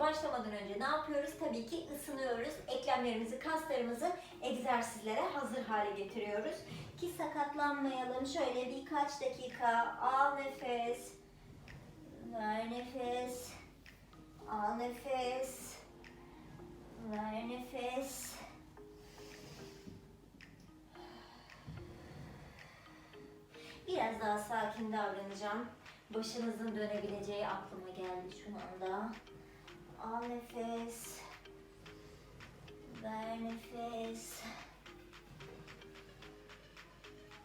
Başlamadan önce ne yapıyoruz? Tabii ki ısınıyoruz. Eklemlerimizi, kaslarımızı egzersizlere hazır hale getiriyoruz. Ki sakatlanmayalım. Şöyle birkaç dakika al nefes. Ver nefes. Al nefes. Ver nefes. Biraz daha sakin davranacağım. Başınızın dönebileceği aklıma geldi şu anda. Al nefes. Ver nefes.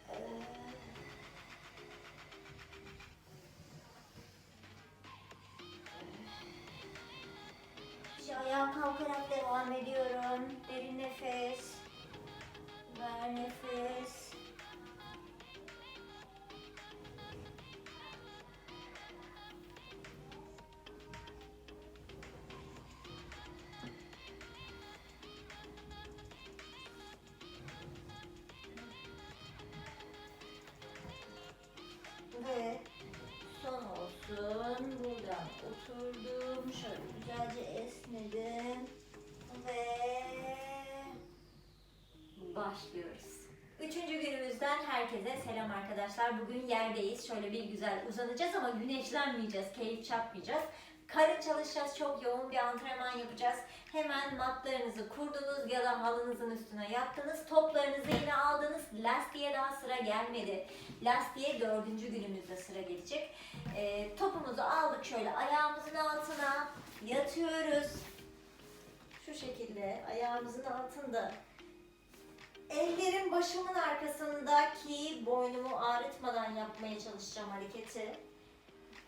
Ee, Şimdi ayağa kalkarak devam ediyorum. Derin nefes. Ver nefes. Ve son olsun. Buradan oturdum. Şöyle güzelce esnedim. Ve başlıyoruz. Üçüncü günümüzden herkese selam arkadaşlar. Bugün yerdeyiz. Şöyle bir güzel uzanacağız ama güneşlenmeyeceğiz, keyif çatmayacağız. Karın çalışacağız, çok yoğun bir antrenman yapacağız. Hemen matlarınızı kurdunuz ya da halınızın üstüne yattınız. Toplarınızı yine aldınız. Lastiğe daha sıra gelmedi. Lastiğe dördüncü günümüzde sıra gelecek. Ee, topumuzu aldık şöyle ayağımızın altına yatıyoruz. Şu şekilde ayağımızın altında. Ellerim başımın arkasındaki boynumu ağrıtmadan yapmaya çalışacağım hareketi.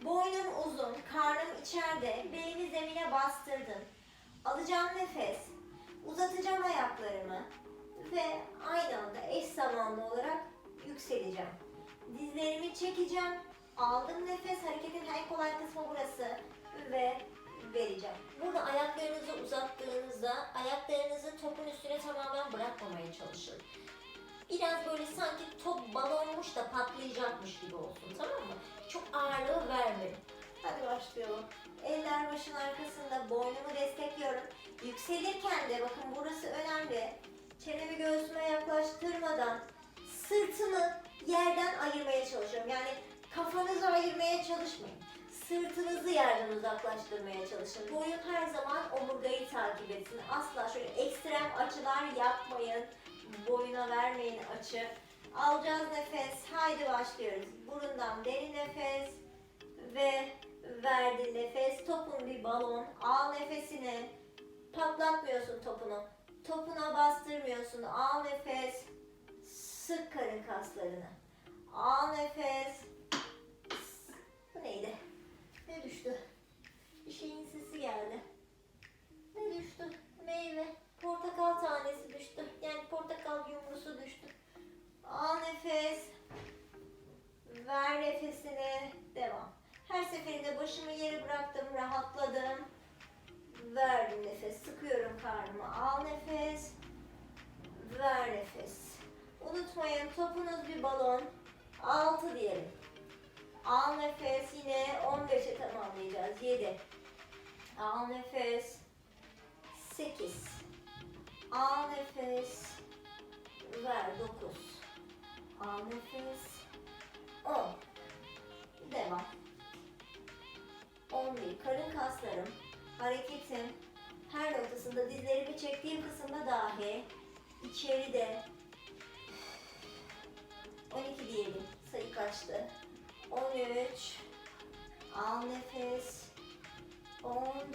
Boynum uzun, karnım içeride, belimi zemine bastırdım. Alacağım nefes, uzatacağım ayaklarımı ve aynı anda eş zamanlı olarak yükseleceğim. Dizlerimi çekeceğim, aldım nefes, hareketin en kolay kısmı burası ve vereceğim. Burada ayaklarınızı uzattığınızda ayaklarınızı topun üstüne tamamen bırakmamaya çalışın. Biraz böyle sanki top balonmuş da patlayacakmış gibi olsun tamam mı? Çok ağırlığı vermeyin. Hadi başlayalım. Eller başın arkasında boynumu destekliyorum. Yükselirken de bakın burası önemli. Çenemi göğsüme yaklaştırmadan sırtımı yerden ayırmaya çalışıyorum. Yani kafanızı ayırmaya çalışmayın. Sırtınızı yerden uzaklaştırmaya çalışın. Boyun her zaman omurgayı takip etsin. Asla şöyle ekstrem açılar yapmayın. Boyuna vermeyin açı. Alacağız nefes. Haydi başlıyoruz. Burundan derin nefes ve verdin nefes. Topun bir balon. Al nefesini. Patlatmıyorsun topunu. Topuna bastırmıyorsun. Al nefes. Sık karın kaslarını. Al nefes. Bu neydi? Ne düştü? Bir şeyin sesi geldi. Ne düştü? Meyve. Portakal tanesi düştü. Yani portakal yumrusu düştü. Al nefes. Ver nefesini. Devam. Her seferinde başımı yere bıraktım. Rahatladım. Verdim nefes. Sıkıyorum karnımı. Al nefes. Ver nefes. Unutmayın topunuz bir balon. 6 diyelim. Al nefes yine 15'e tamamlayacağız. 7. Al nefes. 8. Al nefes. Ver 9. Al nefes. 10. Devam. 11. Karın kaslarım hareketin her noktasında dizlerimi çektiğim kısımda dahi içeride 12 diyelim. Sayı kaçtı? 13 Al nefes 14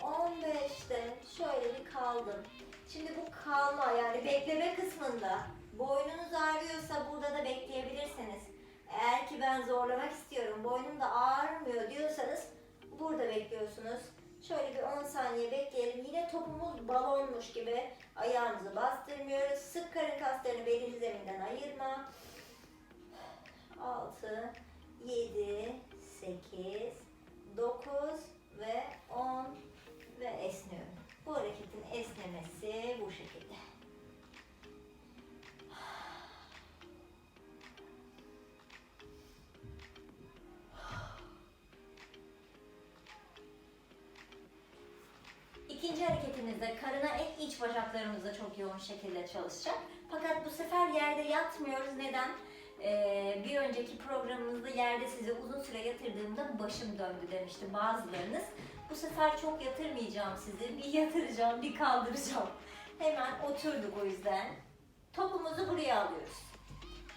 15'te şöyle bir kaldım. Şimdi bu kalma yani bekleme kısmında boynunuz ağrıyorsa burada da bekleyebilirsiniz. Eğer ki ben zorlamak istiyorum, boynum da ağrımıyor diyorsanız burada bekliyorsunuz. Şöyle bir 10 saniye bekleyelim. Yine topumuz balonmuş gibi ayağımızı bastırmıyoruz. Sık karın kaslarını belini zeminden ayırma. 6, 7, 8, 9 ve 10 ve esniyorum. Bu hareketin esnemesi bu şekilde. İkinci hareketimizde karına en iç bacaklarımızda çok yoğun şekilde çalışacak. Fakat bu sefer yerde yatmıyoruz. Neden? Ee, bir önceki programımızda yerde sizi uzun süre yatırdığımda başım döndü demişti bazılarınız. Bu sefer çok yatırmayacağım sizi. Bir yatıracağım, bir kaldıracağım. Hemen oturduk o yüzden. Topumuzu buraya alıyoruz.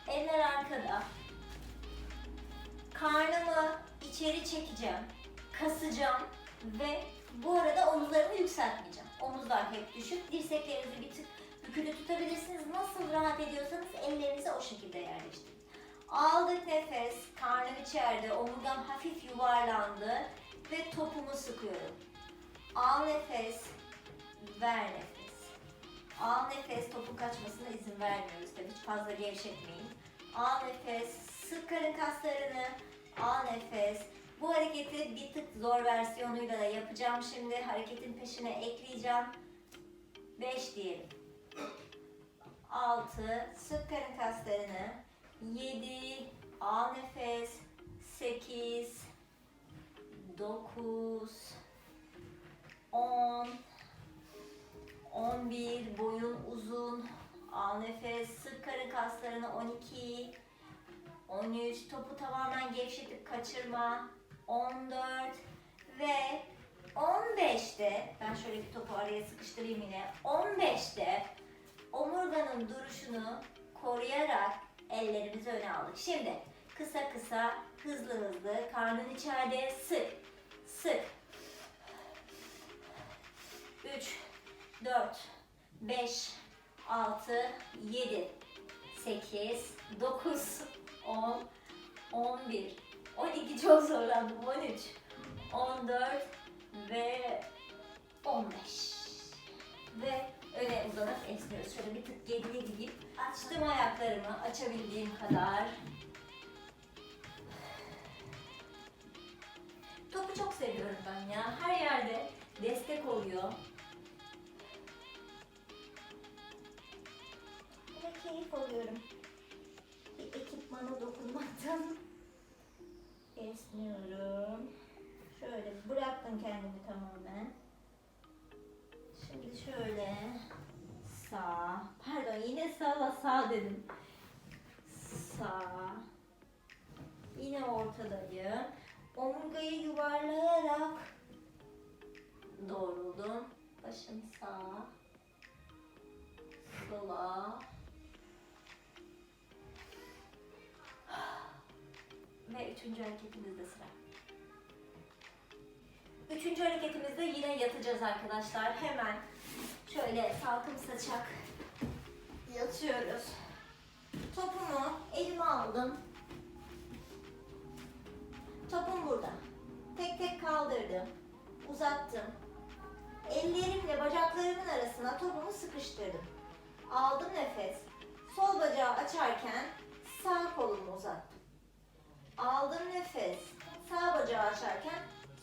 Eller arkada. Karnımı içeri çekeceğim. Kasacağım ve bu arada omuzlarımı yükseltmeyeceğim. Omuzlar hep düşük. Dirseklerinizi bir tık bükülü tutabilirsiniz. Nasıl rahat ediyorsanız ellerinizi o şekilde yerleştirin. Aldık nefes. Karnım içeride. Omurgam hafif yuvarlandı. Ve topumu sıkıyorum. Al nefes. Ver nefes. Al nefes. Topun kaçmasına izin vermiyoruz. Tabii hiç fazla gevşetmeyin. Al nefes. Sık karın kaslarını. Al nefes. Bu hareketi bir tık zor versiyonuyla da yapacağım şimdi. Hareketin peşine ekleyeceğim. 5 diyelim. 6. Sık karın kaslarını. 7. Al nefes. 8. 9. 10. 11. Boyun uzun. Al nefes. Sık karın kaslarını. 12. 13. Topu tamamen gevşetip kaçırma. 14 ve 15'te ben şöyle bir topu araya sıkıştırayım yine. 15'te omurganın duruşunu koruyarak ellerimizi öne aldık. Şimdi kısa kısa, hızlı hızlı, karnın içeride sık, sık. 3, 4, 5, 6, 7, 8, 9, 10, 11, 12 çok zorlandım. 13, 14 ve 15. Ve öne uzanıp esniyoruz. Şöyle bir tık geriye gideyim. Açtım ayaklarımı açabildiğim kadar. Topu çok seviyorum ben ya. Her yerde destek oluyor. Ve keyif alıyorum. Bir ekipmana dokunmaktan. Esniyorum. Şöyle bıraktım kendimi tamamen. Şimdi şöyle sağ. Pardon yine sağa sağ dedim. Sağ. Yine ortadayım. Omurgayı yuvarlayarak doğruldum. Başım sağa. Sola. Ve üçüncü hareketimizde sıra. Üçüncü hareketimizde yine yatacağız arkadaşlar. Hemen şöyle salkım saçak yatıyoruz. Topumu elime aldım. Topum burada. Tek tek kaldırdım. Uzattım. Ellerimle bacaklarımın arasına topumu sıkıştırdım. Aldım nefes. Sol bacağı açarken sağ kolumu uzattım. Aldım nefes. Sağ bacağı açarken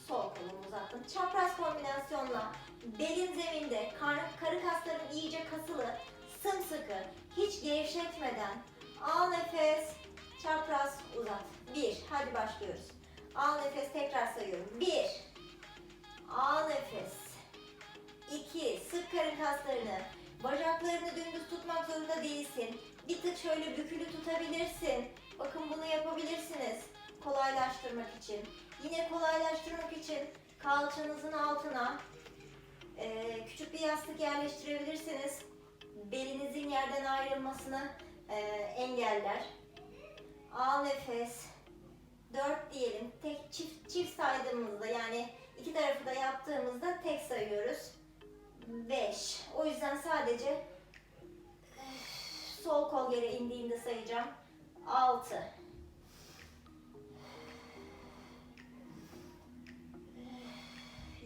sol kolumu uzattım. Çapraz kombinasyonla belin zeminde, kar, karın kaslarım iyice kasılı, sımsıkı, hiç gevşetmeden al nefes, çapraz uzat. Bir, hadi başlıyoruz. Al nefes, tekrar sayıyorum. Bir, al nefes. İki, sık karın kaslarını, bacaklarını dümdüz tutmak zorunda değilsin. Bir tık şöyle bükülü tutabilirsin. Bakın bunu yapabilirsiniz kolaylaştırmak için. Yine kolaylaştırmak için kalçanızın altına e, küçük bir yastık yerleştirebilirsiniz. Belinizin yerden ayrılmasını e, engeller. Al nefes. 4 diyelim. Tek çift çift saydığımızda yani iki tarafı da yaptığımızda tek sayıyoruz. 5. O yüzden sadece e, sol kol yere indiğinde sayacağım. 6.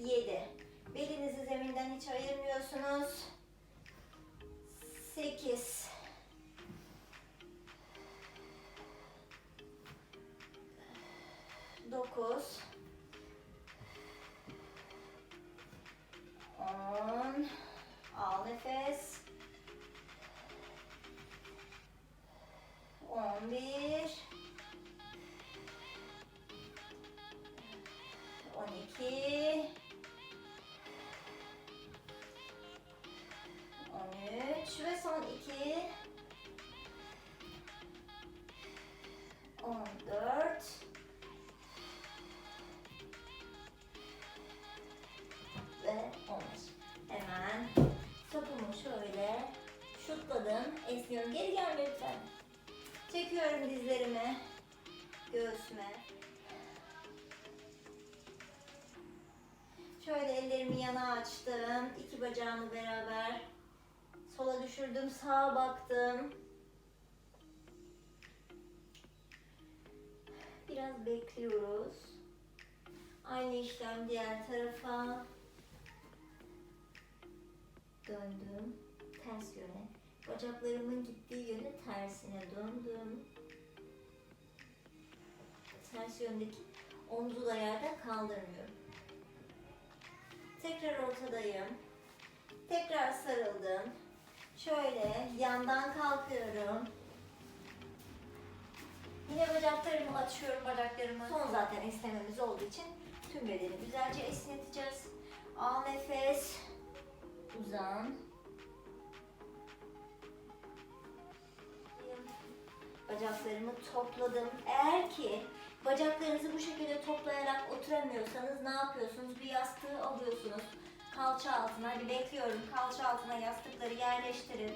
Yedi. Belinizi zeminden hiç ayırmıyorsunuz. Sekiz. dokuz, on, al nefes, on bir, on iki, on üç ve son iki, kalın. Esniyorum. Geri gelme lütfen. Çekiyorum dizlerimi. Göğsüme. Şöyle ellerimi yana açtım. İki bacağımı beraber. Sola düşürdüm. Sağa baktım. Biraz bekliyoruz. Aynı işlem diğer tarafa. Döndüm. Ters yöne. Bacaklarımın gittiği yöne tersine döndüm. Ters yöndeki omzu da yerde kaldırmıyorum. Tekrar ortadayım. Tekrar sarıldım. Şöyle yandan kalkıyorum. Yine bacaklarımı açıyorum bacaklarımı. Son zaten esnememiz olduğu için tüm bedeni güzelce esneteceğiz. Al nefes. Uzan. Bacaklarımı topladım. Eğer ki bacaklarınızı bu şekilde toplayarak oturamıyorsanız ne yapıyorsunuz? Bir yastığı alıyorsunuz. Kalça altına, hadi bekliyorum. Kalça altına yastıkları yerleştirin.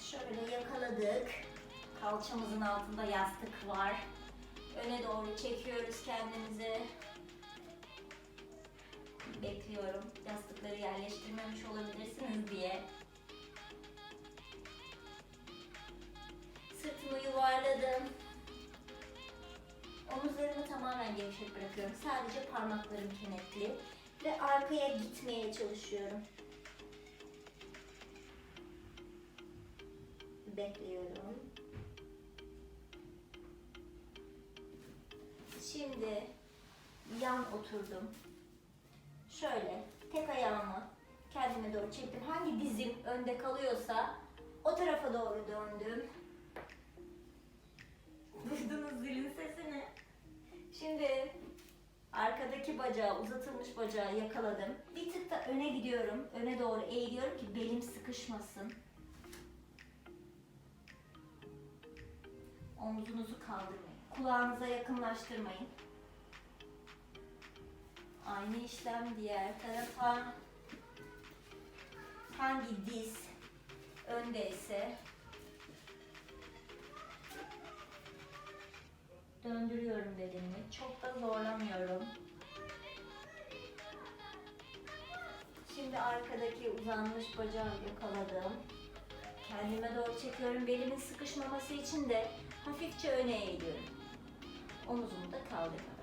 Şöyle yakaladık. Kalçamızın altında yastık var. Öne doğru çekiyoruz kendimizi. Bekliyorum. Yastıkları yerleştirmemiş olabilirsiniz diye. Sırtımı yuvarladım. Omuzlarımı tamamen gevşek bırakıyorum. Sadece parmaklarım kenetli ve arkaya gitmeye çalışıyorum. Bekliyorum. Şimdi yan oturdum. Şöyle tek ayağımı kendime doğru çektim. Hangi dizim önde kalıyorsa o tarafa doğru döndüm. Duydunuz zilin sesini. Şimdi arkadaki bacağı, uzatılmış bacağı yakaladım. Bir tık da öne gidiyorum. Öne doğru eğiliyorum ki belim sıkışmasın. Omzunuzu kaldırmayın. Kulağınıza yakınlaştırmayın. Aynı işlem diğer tarafa. Hangi diz öndeyse döndürüyorum bedenimi. Çok da zorlamıyorum. Şimdi arkadaki uzanmış bacağı yakaladım. Kendime doğru çekiyorum. Belimin sıkışmaması için de hafifçe öne eğiliyorum. Omuzumu da kaldırmadan.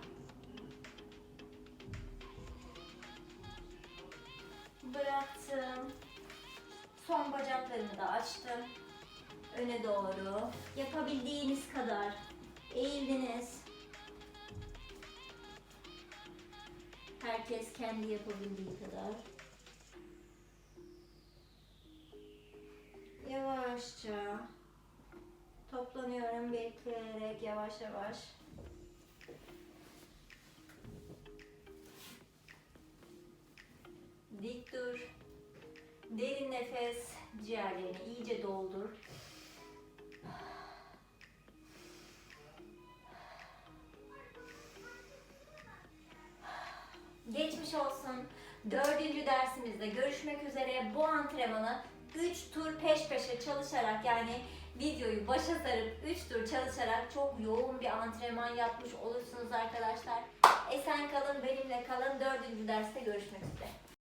Bıraktım. Son bacaklarımı da açtım. Öne doğru. Yapabildiğiniz kadar eğildiniz. Herkes kendi yapabildiği kadar. Yavaşça toplanıyorum bekleyerek yavaş yavaş. Dik dur. Derin nefes. Ciğerlerini iyice doldur. Geçmiş olsun. Dördüncü dersimizde görüşmek üzere. Bu antrenmanı 3 tur peş peşe çalışarak yani videoyu başa sarıp 3 tur çalışarak çok yoğun bir antrenman yapmış olursunuz arkadaşlar. Esen kalın, benimle kalın. Dördüncü derste görüşmek üzere.